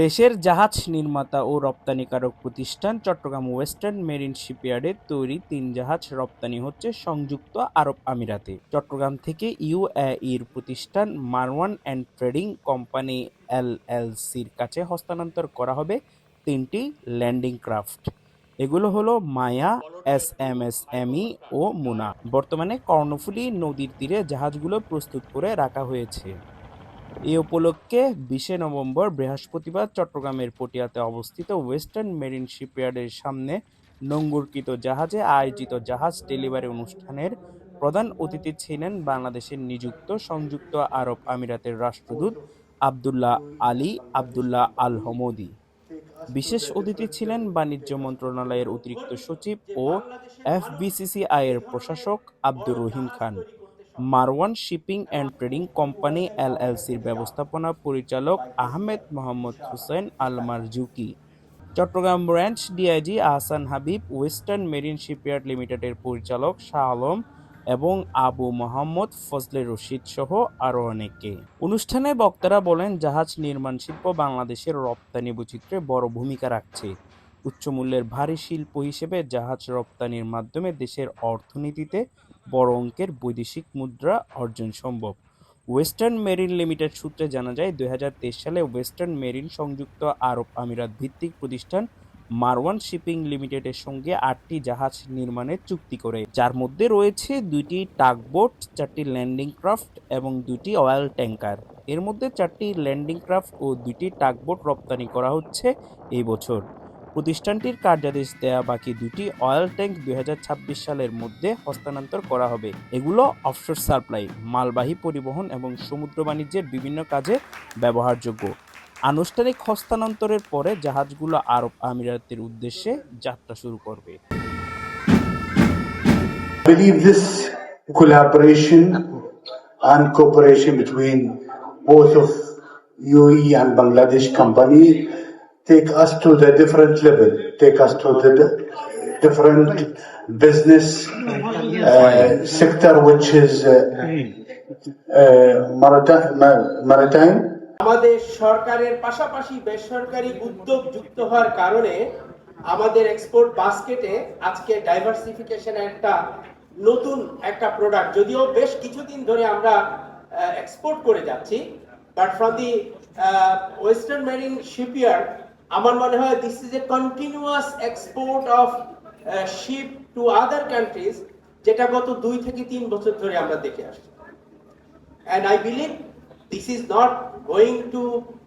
দেশের জাহাজ নির্মাতা ও রপ্তানিকারক প্রতিষ্ঠান চট্টগ্রাম ওয়েস্টার্ন মেরিন শিপইয়ার্ডের তৈরি তিন জাহাজ রপ্তানি হচ্ছে সংযুক্ত আরব আমিরাতে। চট্টগ্রাম থেকে ইউএইর প্রতিষ্ঠান মারওয়ান অ্যান্ড ট্রেডিং কোম্পানি এলএলসির কাছে হস্তান্তর করা হবে তিনটি ল্যান্ডিং ক্রাফট। এগুলো হলো Maya, S M S ME ও মুনা। বর্তমানে কর্ণফুলী নদীর তীরে জাহাজগুলো প্রস্তুত করে রাখা হয়েছে। এ উপলক্ষে বিশে নভেম্বর বৃহস্পতিবার চট্টগ্রামের পটিয়াতে অবস্থিত ওয়েস্টার্ন মেরিন শিপইয়ার্ডের সামনে নোঙ্গরকৃত জাহাজে আয়োজিত জাহাজ ডেলিভারি অনুষ্ঠানের প্রধান অতিথি ছিলেন বাংলাদেশের নিযুক্ত সংযুক্ত আরব আমিরাতের রাষ্ট্রদূত আবদুল্লাহ আলী আবদুল্লাহ আল হমদি। বিশেষ অতিথি ছিলেন বাণিজ্য মন্ত্রণালয়ের অতিরিক্ত সচিব ও এফবিসিসিআই এর প্রশাসক Abdur Rahim Khan. Marwan shipping and trading company এলএলসির ব্যবস্থাপনা পরিচালক Ahmed Mohammed Hussain Al Marzouqi Chattogram branch DIG Ahsan Habib, western marine shipyard লিমিটেডের পরিচালক শাহ আলম এবং আবু মোহাম্মদ ফজলে রশিদ সহ আরও অনেকে অনুষ্ঠানে বক্তারা বলেন, জাহাজ নির্মাণ শিল্প বাংলাদেশের রপ্তানি বৈচিত্র্যে বড় ভূমিকা রাখছে। উচ্চমূল্যের ভারী শিল্প হিসেবে জাহাজ রপ্তানির মাধ্যমে দেশের অর্থনীতিতে বড় অঙ্কের বৈদেশিক মুদ্রা অর্জন সম্ভব। ওয়েস্টার্ন মেরিন লিমিটেড সূত্রে জানা যায় দু হাজার তেইশ সালে ওয়েস্টার্ন মেরিন সংযুক্ত আরব আমিরাত ভিত্তিক প্রতিষ্ঠান মারওয়ান শিপিং লিমিটেডের সঙ্গে আটটি জাহাজ নির্মাণের চুক্তি করে। যার মধ্যে রয়েছে দুইটি টাগবোট, চারটি ল্যান্ডিং ক্রাফট এবং দুটি অয়েল ট্যাঙ্কার। এর মধ্যে চারটি ল্যান্ডিং ক্রাফট ও দুইটি টাগবোট রপ্তানি করা হচ্ছে এই বছর। প্রতিষ্ঠানটির কার্যাদেশ দেয়া বাকি দুটি অয়েল ট্যাঙ্ক দুই হাজার ছাব্বিশ সালের মধ্যে হস্তান্তর করা হবে। এগুলো অফশোর সাপ্লাই, মালবাহী পরিবহন এবং সমুদ্র বাণিজ্যের বিভিন্ন কাজে ব্যবহারযোগ্য। আনুষ্ঠানিক হস্তান্তরের পরে জাহাজগুলো আরব আমিরাতের উদ্দেশ্যে যাত্রা শুরু করবে। Believe this collaboration and cooperation between both of UAE and Bangladesh company take us to the different level, take us to the different business uh, sector which is uh, uh, maritime. আমাদের সরকারের পাশাপাশি বেসরকারি উদ্যোগ যুক্ত হওয়ার কারণে আমাদের export বাস্কেটে আজকে ডাইভার্সিফিকেশন একটা নতুন একটা প্রোডাক্ট যদিও বেশ কিছুদিন ধরে আমরা এক্সপোর্ট করে যাচ্ছি but from the western marine shipyard আমার মনে হয় this is a continuous export of ship to other countries যেটা গত দুই থেকে তিন বছর ধরে আমরা দেখে আসছি And I believe this is not going to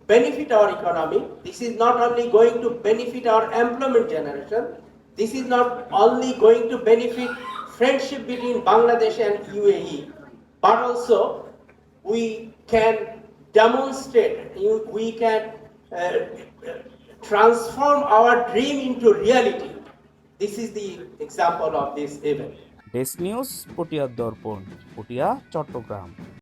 benefit our economy. This is not only going to benefit our employment generation. This is not only going to benefit friendship between Bangladesh and UAE, but also we can demonstrate, you- we can uh, transform our dream into reality. This is the example of this event. Desk news Patiya Darpan Patiya Chittagong